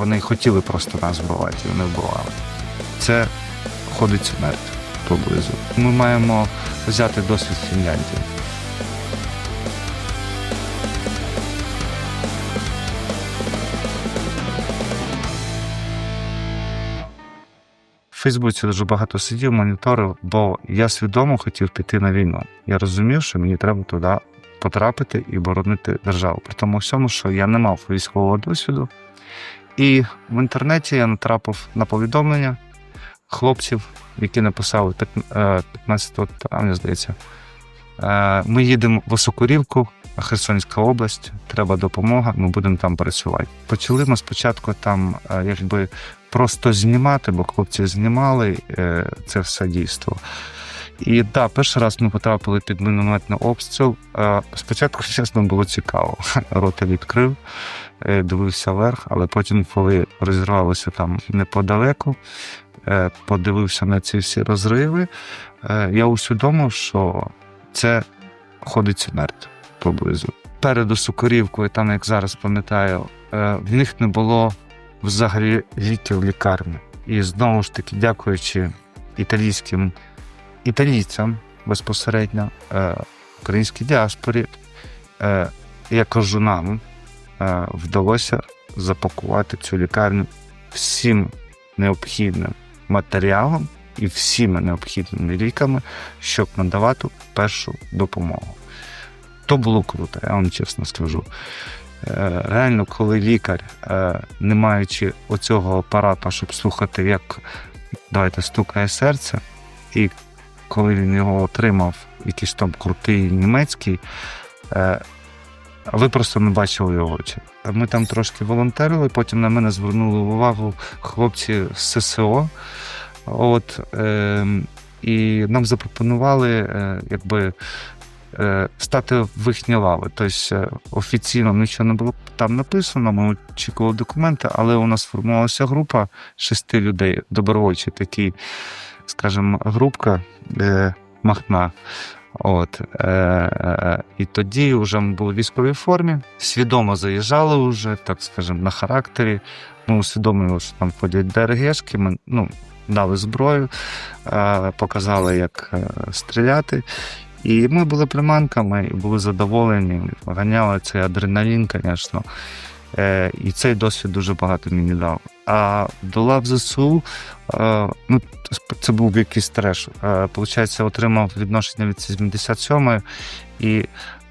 вони хотіли просто нас вбивати, і вони вбивали. Це ходить смерть поблизу. Ми маємо взяти досвід Фінляндії. В Фейсбуці дуже багато сидів, моніторив, бо я свідомо хотів піти на війну. Я розумів, що мені треба туди потрапити і боронити державу. При тому всьому, що я не мав військового досвіду. І в інтернеті я натрапив на повідомлення хлопців, які написали е, 15 травня, здається. Е, Ми їдемо в Осокорівку, Херсонська область, треба допомога, ми будемо там працювати. Почали ми спочатку там е, якби просто знімати, бо хлопці знімали е, це все дійство. І так, да, перший раз ми потрапили під мінометний обстріл. Е, Спочатку, чесно, було цікаво. Рота відкрив, е, дивився вверх, але потім, коли розірвалося там неподалеку, е, подивився на ці всі розриви, я усвідомив, що це ходить смерть поблизу. Перед Сукорівкою, там, як зараз пам'ятаю, в них не було взагалі ліків лікарні. І знову ж таки, дякуючи італійським італійцям безпосередньо, е, українській діаспорі, е, я кажу нам, е, вдалося запакувати цю лікарню всім необхідним матеріалом і всіми необхідними ліками, щоб надавати першу допомогу. То було круто, я вам чесно скажу. Реально, коли лікар, не маючи оцього апарату, щоб слухати, як давайте стукає серце, і коли він його отримав, якийсь там крутий німецький, е, ви просто не бачили його очі. Ми там трошки волонтерили, потім на мене звернули увагу хлопці з ССО. От, е, і нам запропонували е, якби, е, стати в їхні лави. Тобто офіційно нічого не було там написано, ми очікували документи, але у нас формувалася група шести людей, добровольчі такі, скажімо, групка е, Махна. От, е, е, і тоді вже ми були в військовій формі, свідомо заїжджали вже, так скажемо, на характері. Ми усвідомили, що там ходять ДРГшки, ми ну, дали зброю, е, показали, як е, стріляти. І ми були приманками і були задоволені, ганяли цей адреналін, звісно. Е, і цей досвід дуже багато мені дав. А до лав ЗСУ е, ну, це був якийсь треш. Е, Получається, отримав відношення від 77-ї і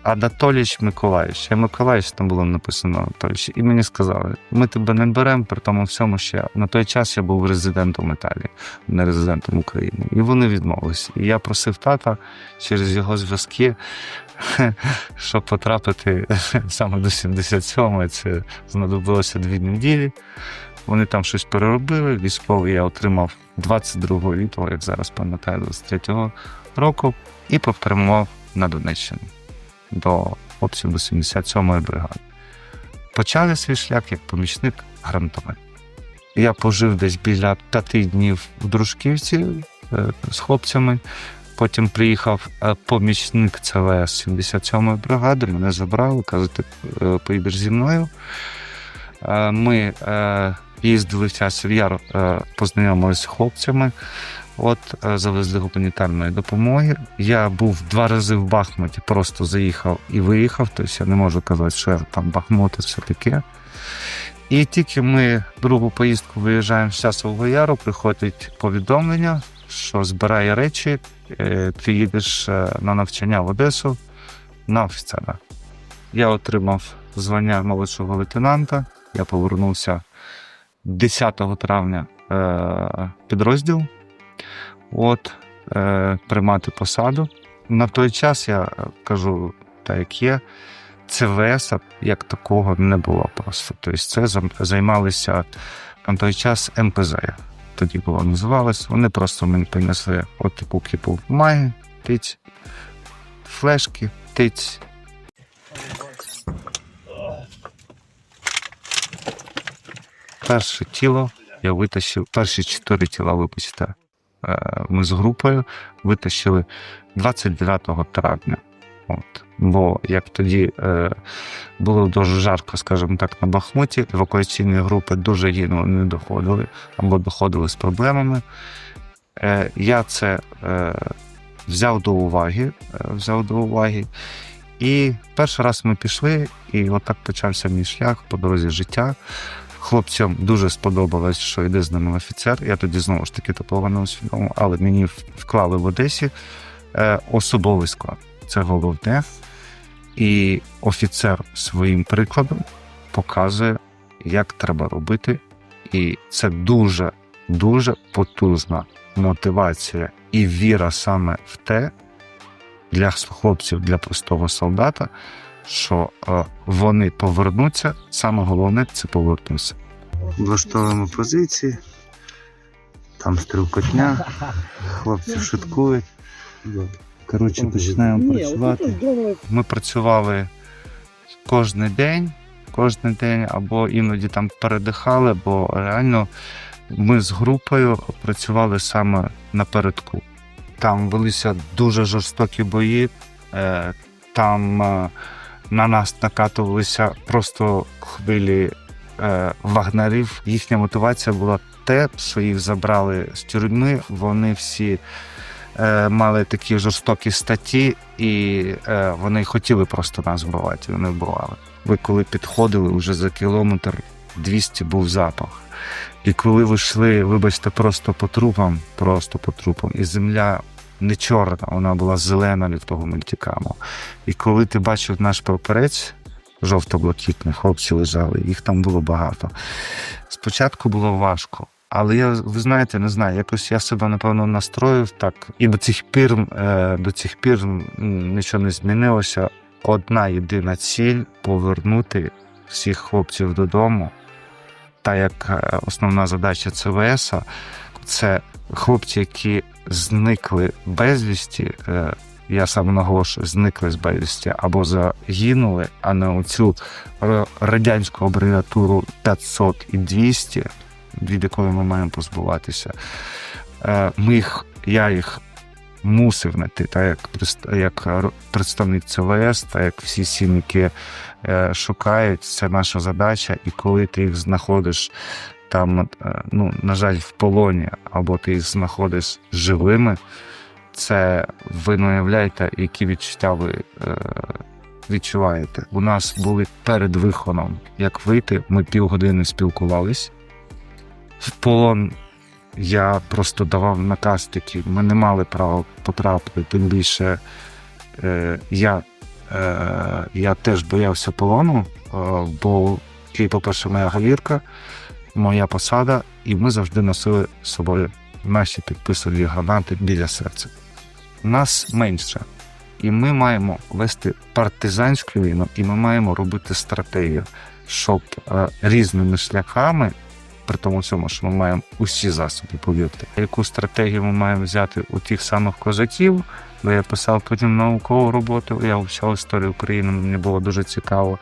Анатолійович Миколаївич. Я Миколаївич там було написано Анатолійович. І мені сказали, ми тебе не беремо, при тому всьому ще на той час я був резидентом Італії, не резидентом України. І вони відмовилися. І я просив тата через його зв'язки, щоб потрапити саме до 77-ї. Це знадобилося дві неділі. Вони там щось переробили. Військовий я отримав 22 лютого, як зараз пам'ятаю, 23-го року, і попрямував на Донеччину до обсягу 77-ї бригади. Почали свій шлях як помічник гранатомет. Я пожив десь біля п'яти днів в Дружківці е, з хлопцями. Потім приїхав е, помічник ЦВС 77-ї бригади, мене забрали, кажуть, ти е, поїдеш зі мною. Ми їздили в часів яр, познайомилися з хлопцями. От е, завезли гуманітарної допомоги. Я був два рази в Бахмуті, просто заїхав і виїхав. Тобто я не можу казати, що я там Бахмут і все таке. І тільки ми другу поїздку виїжджаємо з часового яру, приходить повідомлення, що збирає речі, е, ти їдеш е, на навчання в Одесу на офіцера. Я отримав звання молодшого лейтенанта. Я повернувся 10 травня підрозділ. От, е, приймати посаду. На той час я кажу, так як є, ЦВС як такого не було просто. Тобто це займалися на той час МПЗ. Тоді було називалось. Вони просто мені принесли от таку кіпу бумаги, тиць, флешки, тиць. Перше тіло я витащив, перші чотири тіла, е, ми з групою витащили 29 травня. От. Бо як тоді е, було дуже жарко, скажімо так, на Бахмуті, евакуаційні групи дуже гинули, не доходили або доходили з проблемами. Е, я це е, взяв до уваги, е, взяв до уваги. І перший раз ми пішли, і отак почався мій шлях по дорозі життя. Хлопцям дуже сподобалось, що йде з ними офіцер. Я тоді знову ж таки такого не усвідомив, але мені вклали в Одесі е, особовий склад. Це головне. І офіцер своїм прикладом показує, як треба робити. І це дуже, дуже потужна мотивація і віра саме в те для хлопців, для простого солдата, що е, вони повернуться. Саме головне це повернутися. Влаштовуємо позиції, там стрілкотня, хлопці шуткують. Коротше, починаємо працювати. Ми працювали кожен день, кожен день, або іноді там передихали, бо реально ми з групою працювали саме напередку. Там велися дуже жорстокі бої, е, там е, на нас накатувалися просто хвилі е, вагнерів. Їхня мотивація була те, що їх забрали з тюрми. Вони всі е, мали такі жорстокі статті, і е, вони хотіли просто нас вбивати. Вони вбивали. Ви коли підходили вже за кілометр 200 був запах. І коли ви йшли, вибачте, просто по трупам, просто по трупам, і земля не чорна, вона була зелена від того мультикаму. І коли ти бачив наш прапорець, жовто-блакитний, хлопці лежали, їх там було багато. Спочатку було важко. Але я, ви знаєте, не знаю, якось я себе напевно настроїв так. І до цих пір, е, до цих пір нічого не змінилося. Одна єдина ціль повернути всіх хлопців додому. Та як е, основна задача ЦВС це хлопці, які зникли безвісті. е, Я саме наголошую, зникли з безвісті або загинули, а не оцю р- радянську абревіатуру 500 і 200, від якої ми маємо позбуватися. Е, Ми їх, я їх мусив знайти, так як, як представник ЦВС, так як всі сім'ї е, шукають, це наша задача, і коли ти їх знаходиш там, е, ну, на жаль, в полоні, або ти їх знаходиш живими, це ви уявляєте, які відчуття ви е, відчуваєте. У нас були перед виходом, як вийти, ми півгодини спілкувались. В полон я просто давав наказ такий, ми не мали права потрапити, тим більше е, я, е, я теж боявся полону, е, бо, по-перше, моя галірка, моя посада, і ми завжди носили з собою наші підписані гранати біля серця. Нас менше. І ми маємо вести партизанську війну, і ми маємо робити стратегію, щоб е, різними шляхами, при тому всьому, що ми маємо усі засоби, повірте, яку стратегію ми маємо взяти у тих самих козаків, бо я писав потім наукову роботу, я вивчав історію України, мені було дуже цікаво.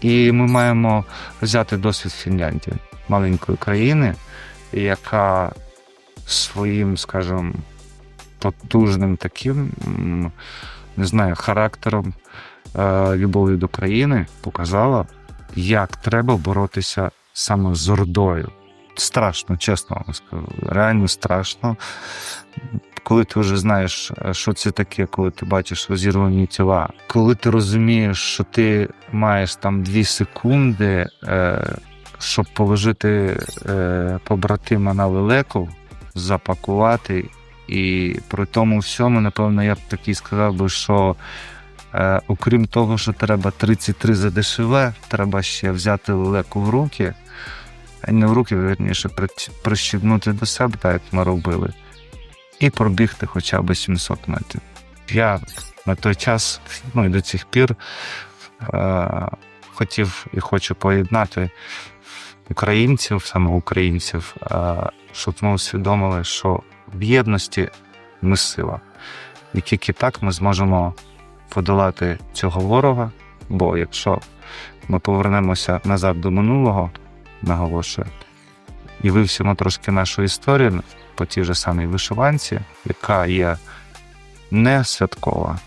І ми маємо взяти досвід Фінляндії, маленької країни, яка своїм, скажімо, потужним таким, не знаю, характером е, любові до країни показала, як треба боротися саме з ордою. Страшно, чесно вам скажу. Реально страшно. Коли ти вже знаєш, е, що це таке, коли ти бачиш розірвані тіла, коли ти розумієш, що ти маєш там дві секунди, е, щоб положити е, побратима на лелеку, запакувати. І при тому всьому, напевно, я б такий сказав би, що е, окрім того, що треба 33 за дешеве, треба ще взяти лелеку в руки, а не в руки, верніше, при- прищіпнути до себе, так як ми робили, і пробігти хоча б 700 метрів. Я на той час, ну і до цих пір, е, хотів і хочу поєднати українців, саме українців, е, щоб ми усвідомили, що в єдності ми сила. І тільки так ми зможемо подолати цього ворога. Бо якщо ми повернемося назад до минулого, наголошую, і вивчимо трошки нашу історію по тій же самій вишиванці, яка є не святкова,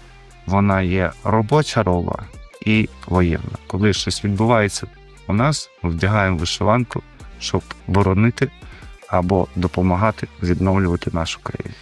вона є робоча рола і воєнна. Коли щось відбувається у нас, ми вдягаємо вишиванку, щоб боронити або допомагати відновлювати нашу країну.